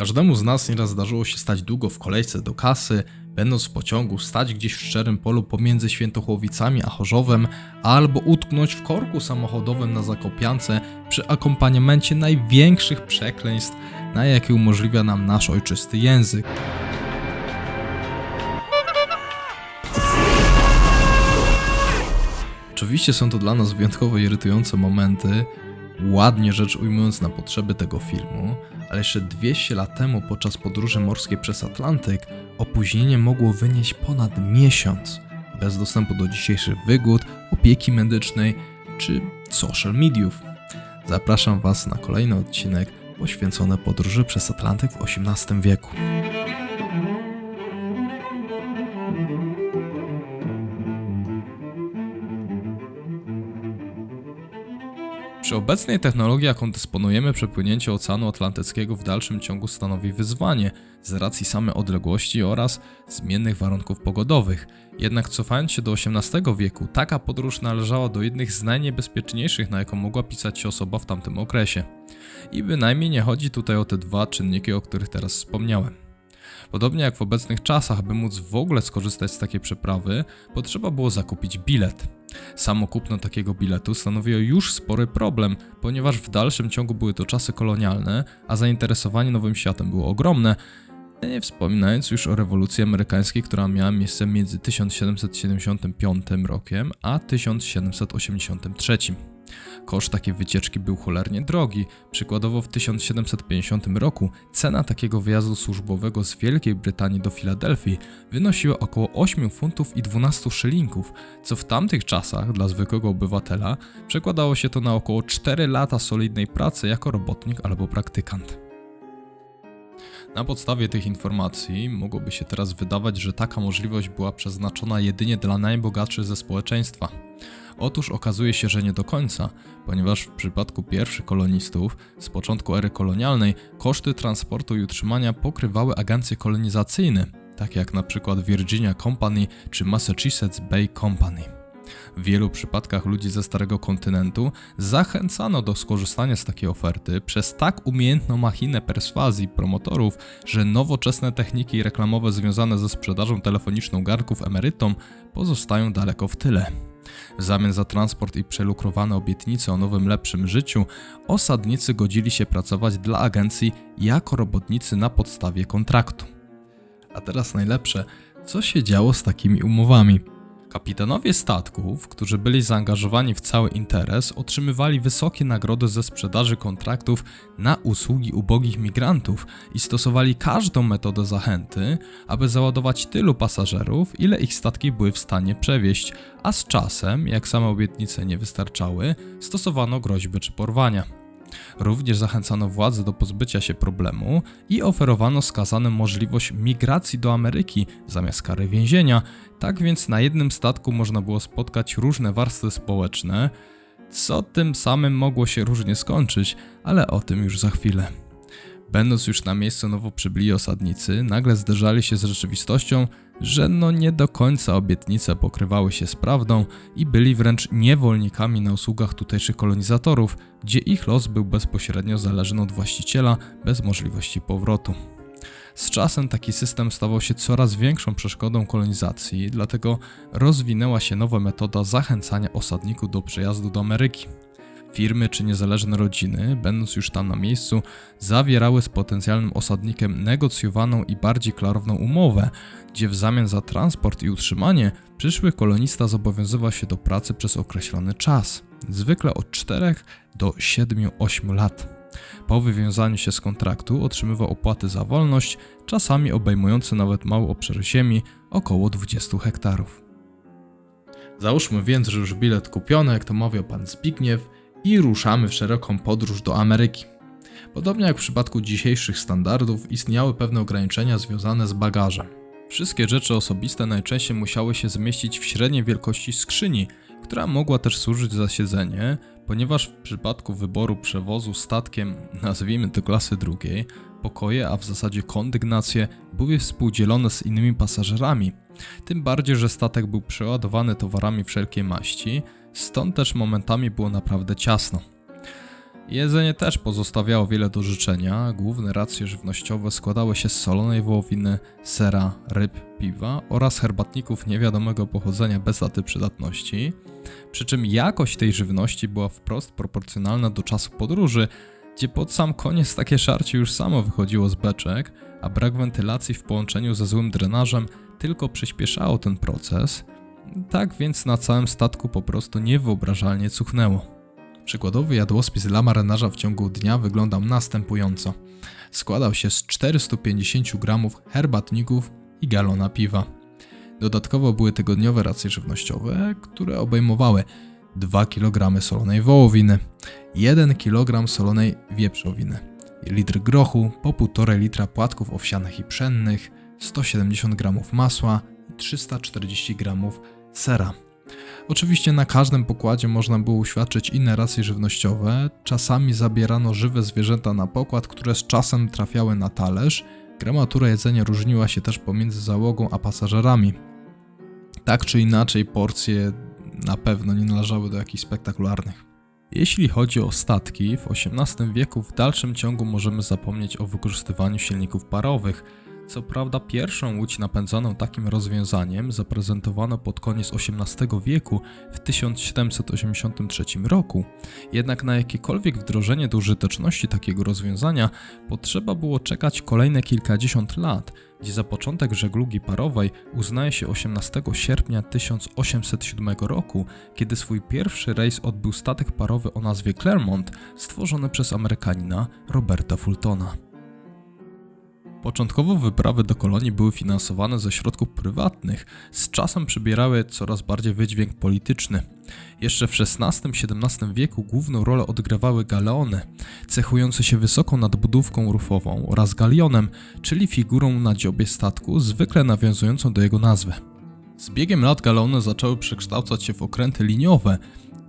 Każdemu z nas nieraz zdarzyło się stać długo w kolejce do kasy, będąc w pociągu, stać gdzieś w szczerym polu pomiędzy Świętochłowicami a Chorzowem, albo utknąć w korku samochodowym na Zakopiance przy akompaniamencie największych przekleństw, na jakie umożliwia nam nasz ojczysty język. Oczywiście są to dla nas wyjątkowo irytujące momenty, ładnie rzecz ujmując na potrzeby tego filmu, ale jeszcze 200 lat temu podczas podróży morskiej przez Atlantyk opóźnienie mogło wynieść ponad miesiąc, bez dostępu do dzisiejszych wygód, opieki medycznej czy social mediów. Zapraszam Was na kolejny odcinek poświęcony podróży przez Atlantyk w XVIII wieku. Przy obecnej technologii, jaką dysponujemy, przepłynięcie Oceanu Atlantyckiego w dalszym ciągu stanowi wyzwanie z racji samej odległości oraz zmiennych warunków pogodowych. Jednak cofając się do XVIII wieku, taka podróż należała do jednych z najniebezpieczniejszych, na jaką mogła pisać się osoba w tamtym okresie. I bynajmniej nie chodzi tutaj o te dwa czynniki, o których teraz wspomniałem. Podobnie jak w obecnych czasach, by móc w ogóle skorzystać z takiej przeprawy, potrzeba było zakupić bilet. Samo kupno takiego biletu stanowiło już spory problem, ponieważ w dalszym ciągu były to czasy kolonialne, a zainteresowanie Nowym Światem było ogromne, nie wspominając już o rewolucji amerykańskiej, która miała miejsce między 1775 rokiem a 1783. Koszt takiej wycieczki był cholernie drogi. Przykładowo w 1750 roku cena takiego wyjazdu służbowego z Wielkiej Brytanii do Filadelfii wynosiła około 8 funtów i 12 szylingów, co w tamtych czasach dla zwykłego obywatela przekładało się to na około 4 lata solidnej pracy jako robotnik albo praktykant. Na podstawie tych informacji mogłoby się teraz wydawać, że taka możliwość była przeznaczona jedynie dla najbogatszych ze społeczeństwa. Otóż okazuje się, że nie do końca, ponieważ w przypadku pierwszych kolonistów z początku ery kolonialnej koszty transportu i utrzymania pokrywały agencje kolonizacyjne, takie jak na przykład Virginia Company czy Massachusetts Bay Company. W wielu przypadkach ludzi ze Starego Kontynentu zachęcano do skorzystania z takiej oferty przez tak umiejętną machinę perswazji promotorów, że nowoczesne techniki reklamowe związane ze sprzedażą telefoniczną garnków emerytom pozostają daleko w tyle. W zamian za transport i przelukrowane obietnice o nowym, lepszym życiu, osadnicy godzili się pracować dla agencji jako robotnicy na podstawie kontraktu. A teraz najlepsze, co się działo z takimi umowami? Kapitanowie statków, którzy byli zaangażowani w cały interes, otrzymywali wysokie nagrody ze sprzedaży kontraktów na usługi ubogich migrantów i stosowali każdą metodę zachęty, aby załadować tylu pasażerów, ile ich statki były w stanie przewieźć, a z czasem, jak same obietnice nie wystarczały, stosowano groźby czy porwania. Również zachęcano władze do pozbycia się problemu i oferowano skazanym możliwość migracji do Ameryki zamiast kary więzienia, tak więc na jednym statku można było spotkać różne warstwy społeczne, co tym samym mogło się różnie skończyć, ale o tym już za chwilę. Będąc już na miejscu nowo przybyli osadnicy, nagle zderzali się z rzeczywistością, że no nie do końca obietnice pokrywały się z prawdą i byli wręcz niewolnikami na usługach tutejszych kolonizatorów, gdzie ich los był bezpośrednio zależny od właściciela bez możliwości powrotu. Z czasem taki system stawał się coraz większą przeszkodą kolonizacji, dlatego rozwinęła się nowa metoda zachęcania osadników do przejazdu do Ameryki. Firmy czy niezależne rodziny, będąc już tam na miejscu, zawierały z potencjalnym osadnikiem negocjowaną i bardziej klarowną umowę, gdzie w zamian za transport i utrzymanie przyszły kolonista zobowiązywał się do pracy przez określony czas, zwykle od 4 do 7-8 lat. Po wywiązaniu się z kontraktu otrzymywał opłaty za wolność, czasami obejmujące nawet mały obszar ziemi, około 20 hektarów. Załóżmy więc, że już bilet kupiony, jak to mawiał pan Zbigniew, i ruszamy w szeroką podróż do Ameryki. Podobnie jak w przypadku dzisiejszych standardów, istniały pewne ograniczenia związane z bagażem. Wszystkie rzeczy osobiste najczęściej musiały się zmieścić w średniej wielkości skrzyni, która mogła też służyć za siedzenie, ponieważ w przypadku wyboru przewozu statkiem, nazwijmy to klasy drugiej, pokoje, a w zasadzie kondygnacje, były współdzielone z innymi pasażerami. Tym bardziej, że statek był przeładowany towarami wszelkiej maści, stąd też momentami było naprawdę ciasno. Jedzenie też pozostawiało wiele do życzenia. Główne racje żywnościowe składały się z solonej wołowiny, sera, ryb, piwa oraz herbatników niewiadomego pochodzenia bez daty przydatności. Przy czym jakość tej żywności była wprost proporcjonalna do czasu podróży, gdzie pod sam koniec takie szarcie już samo wychodziło z beczek, a brak wentylacji w połączeniu ze złym drenażem tylko przyspieszało ten proces. Tak więc na całym statku po prostu niewyobrażalnie cuchnęło. Przykładowy jadłospis dla marynarza w ciągu dnia wyglądał następująco. Składał się z 450 gramów herbatników i galona piwa. Dodatkowo były tygodniowe racje żywnościowe, które obejmowały 2 kg solonej wołowiny, 1 kg solonej wieprzowiny, litr grochu, po 1,5 litra płatków owsianych i pszennych, 170 g masła 340 g sera. Oczywiście na każdym pokładzie można było uświadczyć inne racje żywnościowe. Czasami zabierano żywe zwierzęta na pokład, które z czasem trafiały na talerz. Gramatura jedzenia różniła się też pomiędzy załogą a pasażerami. Tak czy inaczej, porcje na pewno nie należały do jakichś spektakularnych. Jeśli chodzi o statki, w XVIII wieku w dalszym ciągu możemy zapomnieć o wykorzystywaniu silników parowych. Co prawda pierwszą łódź napędzaną takim rozwiązaniem zaprezentowano pod koniec XVIII wieku w 1783 roku, jednak na jakiekolwiek wdrożenie do użyteczności takiego rozwiązania potrzeba było czekać kolejne kilkadziesiąt lat, gdzie za początek żeglugi parowej uznaje się 18 sierpnia 1807 roku, kiedy swój pierwszy rejs odbył statek parowy o nazwie Clermont, stworzony przez Amerykanina Roberta Fultona. Początkowo wyprawy do kolonii były finansowane ze środków prywatnych, z czasem przybierały coraz bardziej wydźwięk polityczny. Jeszcze w XVI-XVII wieku główną rolę odgrywały galeony, cechujące się wysoką nadbudówką rufową oraz galionem, czyli figurą na dziobie statku, zwykle nawiązującą do jego nazwy. Z biegiem lat galeony zaczęły przekształcać się w okręty liniowe,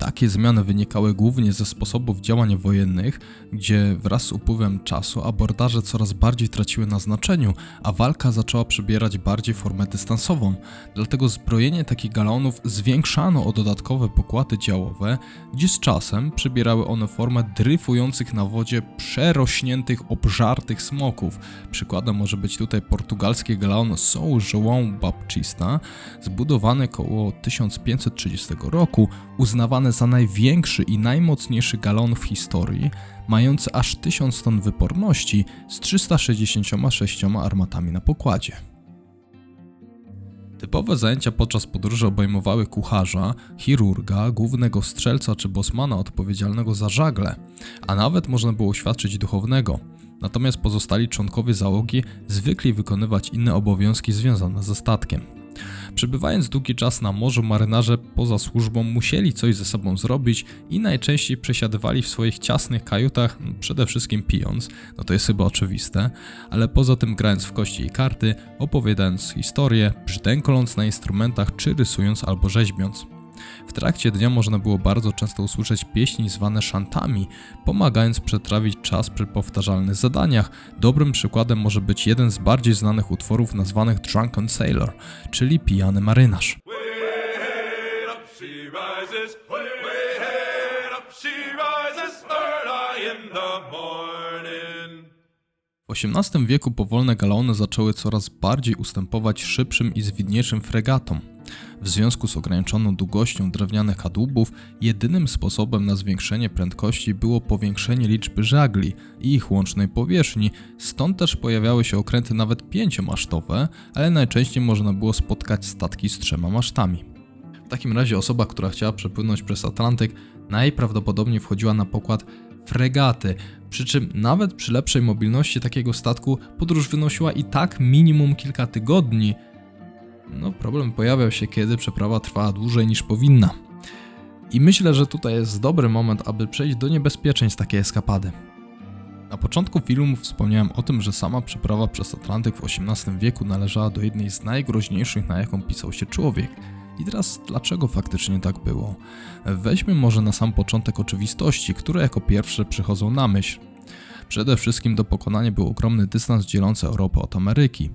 takie zmiany wynikały głównie ze sposobów działań wojennych, gdzie wraz z upływem czasu abordaże coraz bardziej traciły na znaczeniu, a walka zaczęła przybierać bardziej formę dystansową. Dlatego zbrojenie takich galonów zwiększano o dodatkowe pokłady działowe, gdzie z czasem przybierały one formę dryfujących na wodzie przerośniętych, obżartych smoków. Przykładem może być tutaj portugalski galon São João Baptista, zbudowany około 1530 roku, uznawany za największy i najmocniejszy galon w historii, mający aż 1000 ton wyporności z 366 armatami na pokładzie. Typowe zajęcia podczas podróży obejmowały kucharza, chirurga, głównego strzelca czy bosmana odpowiedzialnego za żagle, a nawet można było świadczyć duchownego. Natomiast pozostali członkowie załogi zwykli wykonywać inne obowiązki związane ze statkiem. Przebywając długi czas na morzu, marynarze poza służbą musieli coś ze sobą zrobić i najczęściej przesiadywali w swoich ciasnych kajutach, przede wszystkim pijąc, no to jest chyba oczywiste, ale poza tym grając w kości i karty, opowiadając historię, brzdękoląc na instrumentach czy rysując albo rzeźbiąc. W trakcie dnia można było bardzo często usłyszeć pieśni zwane szantami, pomagając przetrawić czas przy powtarzalnych zadaniach. Dobrym przykładem może być jeden z bardziej znanych utworów nazwanych Drunken Sailor, czyli Pijany Marynarz. W XVIII wieku powolne galeony zaczęły coraz bardziej ustępować szybszym i zwidniejszym fregatom. W związku z ograniczoną długością drewnianych kadłubów, jedynym sposobem na zwiększenie prędkości było powiększenie liczby żagli i ich łącznej powierzchni, stąd też pojawiały się okręty nawet pięciomasztowe, ale najczęściej można było spotkać statki z trzema masztami. W takim razie osoba, która chciała przepłynąć przez Atlantyk, najprawdopodobniej wchodziła na pokład fregaty, przy czym nawet przy lepszej mobilności takiego statku podróż wynosiła i tak minimum kilka tygodni. No, problem pojawiał się, kiedy przeprawa trwała dłużej niż powinna. I myślę, że tutaj jest dobry moment, aby przejść do niebezpieczeństw takiej eskapady. Na początku filmu wspomniałem o tym, że sama przeprawa przez Atlantyk w XVIII wieku należała do jednej z najgroźniejszych, na jaką pisał się człowiek. I teraz dlaczego faktycznie tak było? Weźmy może na sam początek oczywistości, które jako pierwsze przychodzą na myśl. Przede wszystkim do pokonania był ogromny dystans dzielący Europę od Ameryki.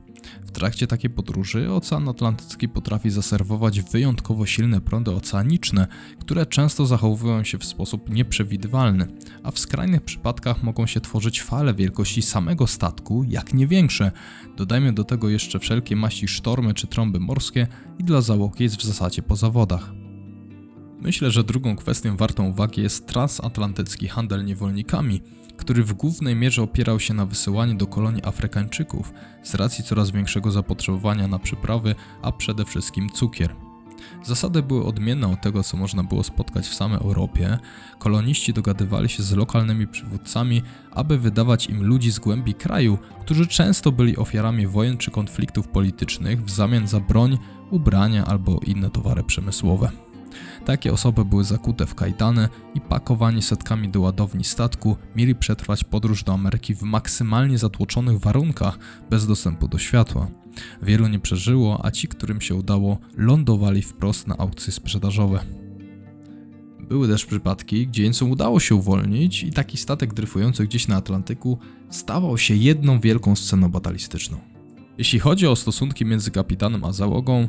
W trakcie takiej podróży Ocean Atlantycki potrafi zaserwować wyjątkowo silne prądy oceaniczne, które często zachowują się w sposób nieprzewidywalny, a w skrajnych przypadkach mogą się tworzyć fale wielkości samego statku, jak nie większe. Dodajmy do tego jeszcze wszelkie maści sztormy czy trąby morskie i dla załogi jest w zasadzie po zawodach. Myślę, że drugą kwestią wartą uwagi jest transatlantycki handel niewolnikami, który w głównej mierze opierał się na wysyłaniu do kolonii Afrykańczyków z racji coraz większego zapotrzebowania na przyprawy, a przede wszystkim cukier. Zasady były odmienne od tego, co można było spotkać w samej Europie. Koloniści dogadywali się z lokalnymi przywódcami, aby wydawać im ludzi z głębi kraju, którzy często byli ofiarami wojen czy konfliktów politycznych w zamian za broń, ubrania albo inne towary przemysłowe. Takie osoby były zakute w kajdany i pakowani setkami do ładowni statku, mieli przetrwać podróż do Ameryki w maksymalnie zatłoczonych warunkach, bez dostępu do światła. Wielu nie przeżyło, a ci, którym się udało, lądowali wprost na aukcje sprzedażowe. Były też przypadki, gdzie jeńcom udało się uwolnić i taki statek dryfujący gdzieś na Atlantyku stawał się jedną wielką sceną batalistyczną. Jeśli chodzi o stosunki między kapitanem a załogą,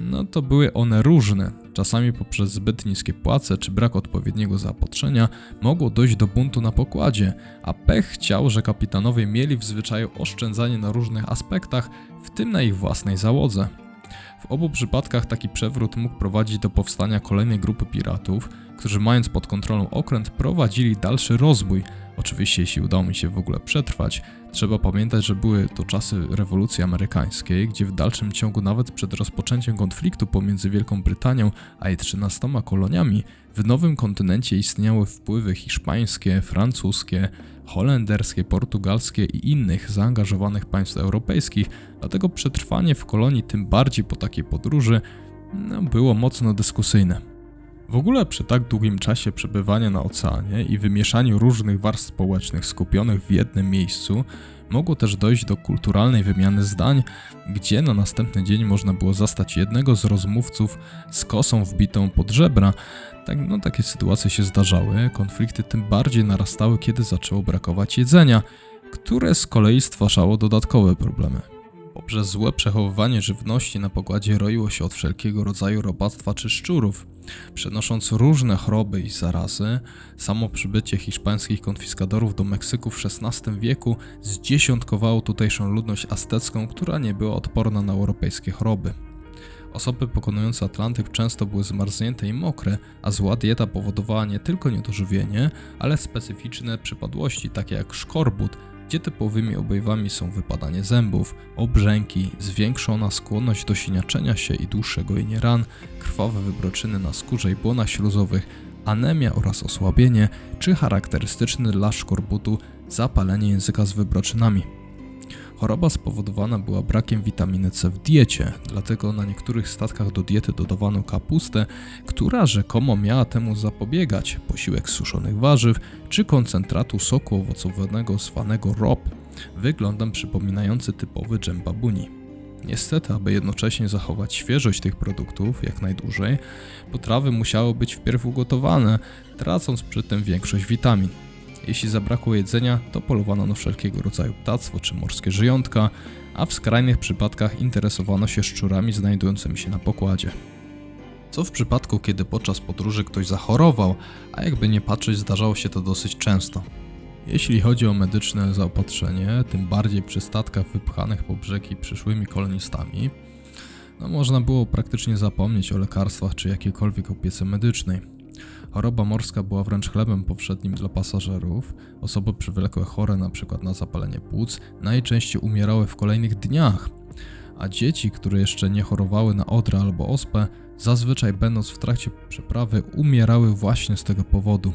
no to były one różne. Czasami poprzez zbyt niskie płace czy brak odpowiedniego zaopatrzenia mogło dojść do buntu na pokładzie, a pech chciał, że kapitanowie mieli w zwyczaju oszczędzanie na różnych aspektach, w tym na ich własnej załodze. W obu przypadkach taki przewrót mógł prowadzić do powstania kolejnej grupy piratów, którzy mając pod kontrolą okręt prowadzili dalszy rozbój. Oczywiście jeśli udało mi się w ogóle przetrwać. Trzeba pamiętać, że były to czasy rewolucji amerykańskiej, gdzie w dalszym ciągu nawet przed rozpoczęciem konfliktu pomiędzy Wielką Brytanią a jej 13 koloniami w nowym kontynencie istniały wpływy hiszpańskie, francuskie, holenderskie, portugalskie i innych zaangażowanych państw europejskich, dlatego przetrwanie w kolonii, tym bardziej po takiej podróży, no, było mocno dyskusyjne. W ogóle przy tak długim czasie przebywania na oceanie i wymieszaniu różnych warstw społecznych skupionych w jednym miejscu, mogło też dojść do kulturalnej wymiany zdań, gdzie na następny dzień można było zastać jednego z rozmówców z kosą wbitą pod żebra. Tak, no, takie sytuacje się zdarzały, konflikty tym bardziej narastały, kiedy zaczęło brakować jedzenia, które z kolei stwarzało dodatkowe problemy. Poprzez złe przechowywanie żywności na pokładzie roiło się od wszelkiego rodzaju robactwa czy szczurów. Przenosząc różne choroby i zarazy, samo przybycie hiszpańskich konfiskadorów do Meksyku w XVI wieku zdziesiątkowało tutejszą ludność aztecką, która nie była odporna na europejskie choroby. Osoby pokonujące Atlantyk często były zmarznięte i mokre, a zła dieta powodowała nie tylko niedożywienie, ale specyficzne przypadłości takie jak szkorbut, gdzie typowymi objawami są wypadanie zębów, obrzęki, zwiększona skłonność do siniaczenia się i dłuższego gojenia ran, krwawe wybroczyny na skórze i błonach śluzowych, anemia oraz osłabienie, czy charakterystyczny dla szkorbutu zapalenie języka z wybroczynami. Choroba spowodowana była brakiem witaminy C w diecie, dlatego na niektórych statkach do diety dodawano kapustę, która rzekomo miała temu zapobiegać, posiłek suszonych warzyw czy koncentratu soku owocowego zwanego ROP, wyglądem przypominający typowy dżem babuni. Niestety, aby jednocześnie zachować świeżość tych produktów jak najdłużej, potrawy musiały być wpierw ugotowane, tracąc przy tym większość witamin. Jeśli zabrakło jedzenia, to polowano na wszelkiego rodzaju ptactwo czy morskie żyjątka, a w skrajnych przypadkach interesowano się szczurami znajdującymi się na pokładzie. Co w przypadku, kiedy podczas podróży ktoś zachorował, a jakby nie patrzeć, zdarzało się to dosyć często. Jeśli chodzi o medyczne zaopatrzenie, tym bardziej przy statkach wypchanych po brzegi przyszłymi kolonistami, no można było praktycznie zapomnieć o lekarstwach czy jakiejkolwiek opiece medycznej. Choroba morska była wręcz chlebem powszednim dla pasażerów. Osoby przywlekłe chore np. na zapalenie płuc najczęściej umierały w kolejnych dniach, a dzieci, które jeszcze nie chorowały na odrę albo ospę, zazwyczaj będąc w trakcie przeprawy umierały właśnie z tego powodu.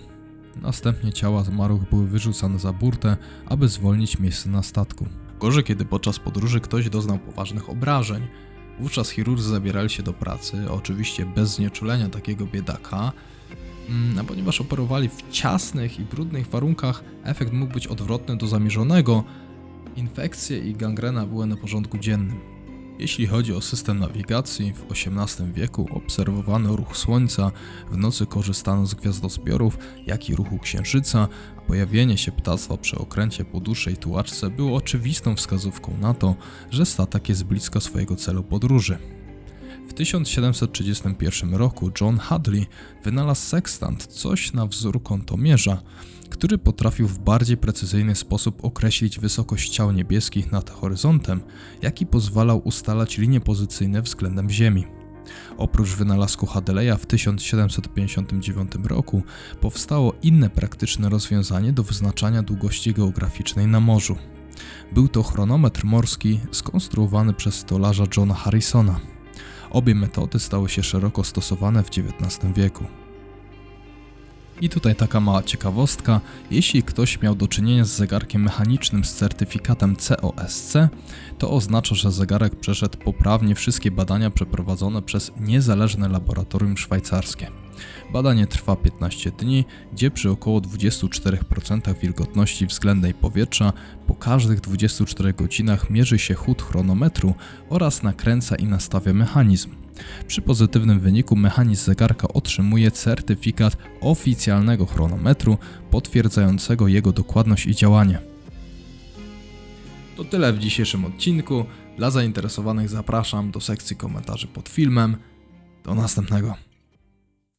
Następnie ciała zmarłych były wyrzucane za burtę, aby zwolnić miejsce na statku. Gorzej, kiedy podczas podróży ktoś doznał poważnych obrażeń. Wówczas chirurdzy zabierali się do pracy, oczywiście bez znieczulenia takiego biedaka, a ponieważ operowali w ciasnych i brudnych warunkach, efekt mógł być odwrotny do zamierzonego. Infekcje i gangrena były na porządku dziennym. Jeśli chodzi o system nawigacji, w XVIII wieku obserwowano ruch Słońca, w nocy korzystano z gwiazdozbiorów, jak i ruchu Księżyca, a pojawienie się ptactwa przy okręcie po dłuższej tułaczce było oczywistą wskazówką na to, że statek jest blisko swojego celu podróży. W 1731 roku John Hadley wynalazł sekstant, coś na wzór kątomierza, który potrafił w bardziej precyzyjny sposób określić wysokość ciał niebieskich nad horyzontem, jak i pozwalał ustalać linie pozycyjne względem Ziemi. Oprócz wynalazku Hadleya w 1759 roku powstało inne praktyczne rozwiązanie do wyznaczania długości geograficznej na morzu. Był to chronometr morski skonstruowany przez stolarza Johna Harrisona. Obie metody stały się szeroko stosowane w XIX wieku. I tutaj taka mała ciekawostka. Jeśli ktoś miał do czynienia z zegarkiem mechanicznym z certyfikatem COSC, to oznacza, że zegarek przeszedł poprawnie wszystkie badania przeprowadzone przez niezależne laboratorium szwajcarskie. Badanie trwa 15 dni, gdzie przy około 24% wilgotności względnej powietrza po każdych 24 godzinach mierzy się chód chronometru oraz nakręca i nastawia mechanizm. Przy pozytywnym wyniku mechanizm zegarka otrzymuje certyfikat oficjalnego chronometru potwierdzającego jego dokładność i działanie. To tyle w dzisiejszym odcinku. Dla zainteresowanych zapraszam do sekcji komentarzy pod filmem. Do następnego.